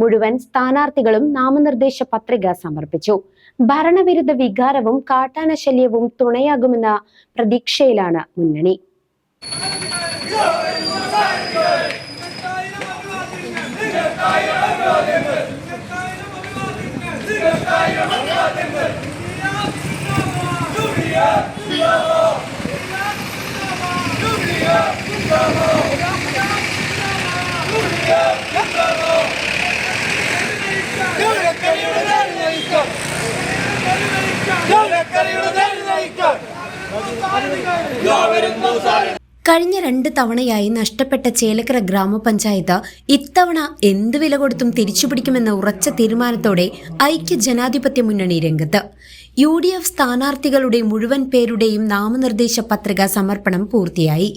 മുഴുവൻ സ്ഥാനാർത്ഥികളും നാമനിർദ്ദേശ പത്രിക സമർപ്പിച്ചു. ഭരണവിരുദ്ധ വികാരവും കാട്ടാനശല്യവും തുണയാകുമെന്ന പ്രതീക്ഷയിലാണ് മുന്നണി. കഴിഞ്ഞ രണ്ട് തവണയായി നഷ്ടപ്പെട്ട ചേലക്കര ഗ്രാമപഞ്ചായത്ത് ഇത്തവണ എന്ത് വില കൊടുത്തും തിരിച്ചുപിടിക്കുമെന്ന ഉറച്ച തീരുമാനത്തോടെ ഐക്യ ജനാധിപത്യ മുന്നണി രംഗത്ത്. യു ഡി എഫ് സ്ഥാനാർത്ഥികളുടെ മുഴുവൻ പേരുടെയും നാമനിർദ്ദേശ പത്രിക സമർപ്പണം പൂർത്തിയായി.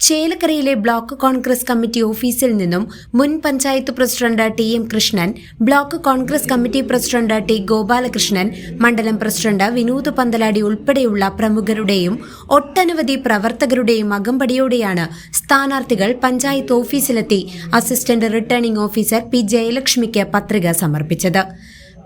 ചേലക്കരയിലെ ബ്ലോക്ക് കോൺഗ്രസ് കമ്മിറ്റി ഓഫീസിൽ നിന്നും മുൻ panchayat president T M Krishnan block Congress committee president T Gopalakrishnan മണ്ഡലം പ്രസിഡന്റ് വിനോദ് പന്തലാടി ഉൾപ്പെടെയുള്ള പ്രമുഖരുടെയും ഒട്ടനവധി പ്രവർത്തകരുടെയും അകമ്പടിയോടെയാണ് സ്ഥാനാർത്ഥികൾ പഞ്ചായത്ത് ഓഫീസിലെത്തി അസിസ്റ്റന്റ് റിട്ടേണിംഗ് ഓഫീസർ പി ജയലക്ഷ്മിക്ക് പത്രിക സമർപ്പിച്ചത്.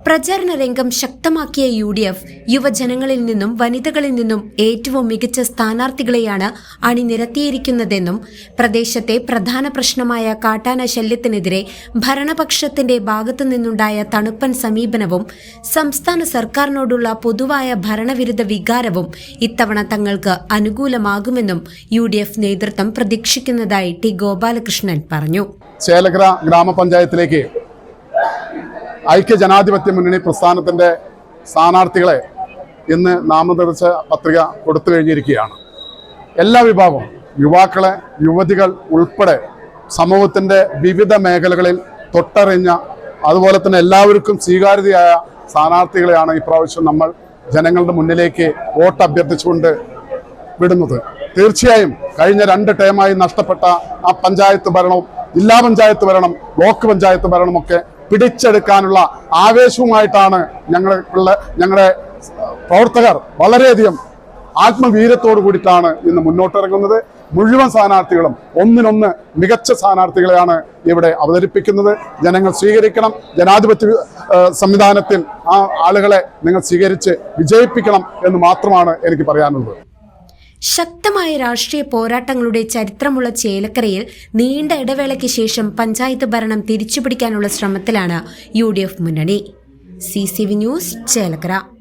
പ്രചാരണ രംഗം ശക്തമാക്കിയ യു ഡി എഫ് യുവജനങ്ങളിൽ നിന്നും വനിതകളിൽ നിന്നും ഏറ്റവും മികച്ച സ്ഥാനാർത്ഥികളെയാണ് അണിനിരത്തിയിരിക്കുന്നതെന്നും പ്രദേശത്തെ പ്രധാന പ്രശ്നമായ കാട്ടാന ശല്യത്തിനെതിരെ ഭരണപക്ഷത്തിന്റെ ഭാഗത്തു നിന്നുണ്ടായ തണുപ്പൻ സമീപനവും സംസ്ഥാന സർക്കാരിനോടുള്ള പൊതുവായ ഭരണവിരുദ്ധ വികാരവും ഇത്തവണ തങ്ങൾക്ക് അനുകൂലമാകുമെന്നും യു ഡി എഫ് നേതൃത്വം പ്രതീക്ഷിക്കുന്നതായി ടി ഗോപാലകൃഷ്ണൻ പറഞ്ഞു. ചേലകര ഗ്രാമപഞ്ചായത്തിലേക്ക് ഐക്യ ജനാധിപത്യ മുന്നണി പ്രസ്ഥാനത്തിന്റെ സ്ഥാനാർത്ഥികളെ ഇന്ന് നാമനിർദ്ദേശ പത്രിക കൊടുത്തു കഴിഞ്ഞിരിക്കുകയാണ്. എല്ലാ വിഭാഗവും യുവാക്കളെ യുവതികൾ ഉൾപ്പെടെ സമൂഹത്തിന്റെ വിവിധ മേഖലകളിൽ തൊട്ടറിഞ്ഞ അതുപോലെ തന്നെ എല്ലാവർക്കും സ്വീകാര്യതയായ സ്ഥാനാർത്ഥികളെയാണ് ഇപ്രാവശ്യം നമ്മൾ ജനങ്ങളുടെ മുന്നിലേക്ക് വോട്ട് അഭ്യർത്ഥിച്ചുകൊണ്ട് വിടുന്നത്. തീർച്ചയായും കഴിഞ്ഞ രണ്ട് ടേമായി നഷ്ടപ്പെട്ട ആ പഞ്ചായത്ത് ഭരണവും ജില്ലാ പഞ്ചായത്ത് ഭരണം ബ്ലോക്ക് പഞ്ചായത്ത് ഭരണമൊക്കെ പിടിച്ചെടുക്കാനുള്ള ആവേശവുമായിട്ടാണ് ഞങ്ങൾ ഞങ്ങളുടെ പ്രവർത്തകർ വളരെയധികം ആത്മവീര്യത്തോടു കൂടിയിട്ടാണ് ഇന്ന് മുന്നോട്ടിറങ്ങുന്നത്. മുഴുവൻ സ്ഥാനാർത്ഥികളും ഒന്നിനൊന്ന് മികച്ച സ്ഥാനാർത്ഥികളെയാണ് ഇവിടെ അവതരിപ്പിക്കുന്നത്. ജനങ്ങൾ സ്വീകരിക്കണം. ജനാധിപത്യ സംവിധാനത്തിൽ ആ ആളുകളെ നിങ്ങൾ സ്വീകരിച്ച് വിജയിപ്പിക്കണം എന്ന് മാത്രമാണ് എനിക്ക് പറയാനുള്ളത്. ശക്തമായ രാഷ്ട്രീയ പോരാട്ടങ്ങളുടെ ചരിത്രമുള്ള ചേലക്കരയിൽ നീണ്ട ഇടവേളയ്ക്ക് ശേഷം പഞ്ചായത്ത് ഭരണം തിരിച്ചുപിടിക്കാനുള്ള ശ്രമത്തിലാണ് യു ഡി എഫ് മുന്നണി. C C V news Chelakkara.